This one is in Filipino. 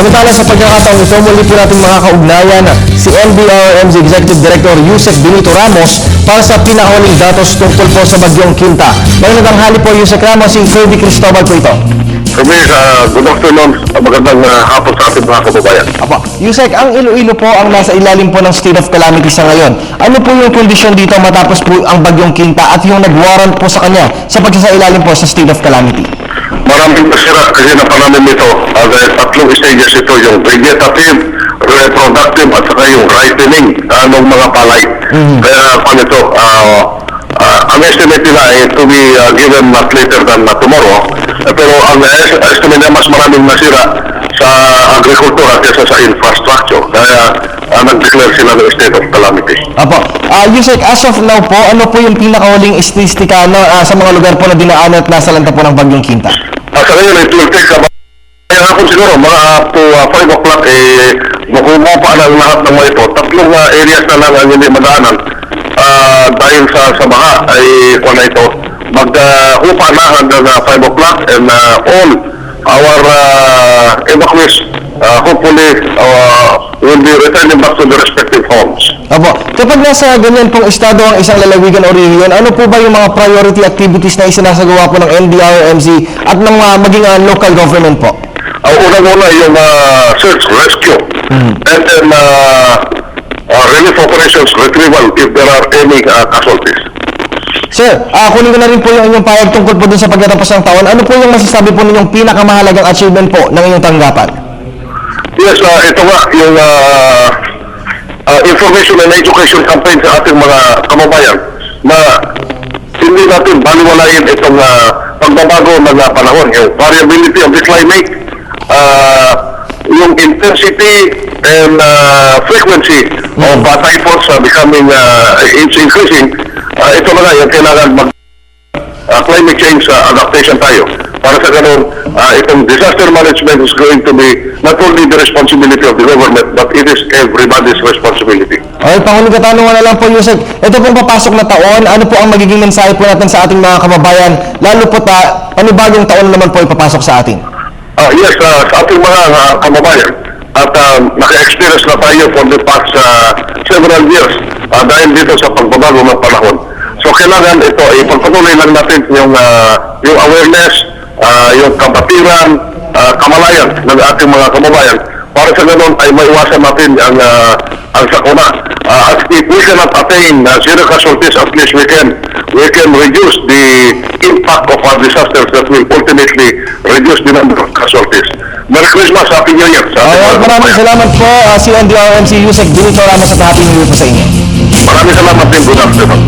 Samantala sa pagkakataong ito, muli po natin makakaugnayan si NDRM's Executive Director Yusek Benito Ramos para sa pinakawaling datos tungkol po sa Bagyong Quinta. Ngayong natanghali po Yusek Ramos, si Kirby Cristobal po ito. Kami, uh, good afternoon, magandang uh, hapon sa ating mga kababayan. Apo, Yusek, ang Iloilo po ang nasa ilalim po ng state of calamity sa ngayon. Ano po yung kondisyon dito matapos po ang Bagyong Quinta at yung nag-warrant po sa kanya sa pagsasailalim po sa state of calamity? Maraming pasira kasi na namin ito. Uh, tatlong stages ito, yung vegetative, reproductive, at saka yung ripening uh, ng mga palay. Kaya kung ito, uh, uh, ang estimate nila ay to be uh, given not later than uh, tomorrow. Uh, pero ang es- estimate na mas maraming nasira sa agrikultura kaysa sa infrastructure. Kaya uh, nag-declare sila ng state of calamity. Apo, ah Yusek, as of now po, ano po yung pinakawaling ististika no, ah, sa mga lugar po na dinaanan at nasa lanta po ng Bagyong Quinta? At sa ngayon, it will take about hapon siguro, mga to uh, 5 o'clock, eh, makuha pa ng lahat ng mga ito. Tatlong uh, areas na lang ang hindi madaanan uh, dahil sa, sa baha ay kung na ito. Maghupa na hanggang uh, 5 o'clock and uh, all our uh, evacuees uh, hopefully uh, will be returning back to their respective homes. Apo, kapag nasa ganyan pong estado ang isang lalawigan o region, ano po ba yung mga priority activities na isinasagawa po ng NDRMC at ng mga maging ah, local government po? Ang unang-una yung uh, search, rescue, and then uh, uh, relief operations, retrieval if there are any uh, casualties. Sir, ah kunin ko na rin po yung inyong payag tungkol po dun sa pagtatapos ng taon. Ano po yung masasabi po ninyong pinakamahalagang achievement po ng inyong tanggapan? Yes, uh, ito nga yung uh, uh, information and education campaign sa ating mga kababayan na hindi natin baliwalayin itong uh, pagbabago ng uh, panahon, yung variability of the climate, uh, yung intensity and uh, frequency of uh, typhoons uh, becoming uh, it's increasing. Uh, ito na nga yung kailangan mag uh, climate change uh, adaptation tayo. Para sa ganun, uh, itong disaster management is going to be not only the responsibility of the government, but it is everybody's responsibility. Okay, panguling katanungan na lang po, Yusek. Ito pong papasok na taon, ano po ang magiging mensahe po natin sa ating mga kababayan, lalo po ta, panibagong taon na naman po ipapasok sa atin? Uh, yes, uh, sa ating mga uh, kababayan, at uh, naka-experience na tayo for the past uh, several years uh, dahil dito sa pagbabago ng panahon. So kailangan ito, ipagpatuloy lang natin yung, uh, yung awareness, uh, yung kapatiran, uh, kamalayan ng ating mga kababayan para sa ganun ay maiwasan natin ang, uh, ang sakuna. Uh, at if we cannot attain uh, zero casualties, at least we can we can reduce the impact of our disasters that will ultimately reduce the number of casualties. Merry Christmas, Happy New Year. Sa Alright, maraming salamat po, ah, si NDRMC Yusek Benito Ramos at Happy New Year po sa inyo. Maraming salamat din. Good afternoon.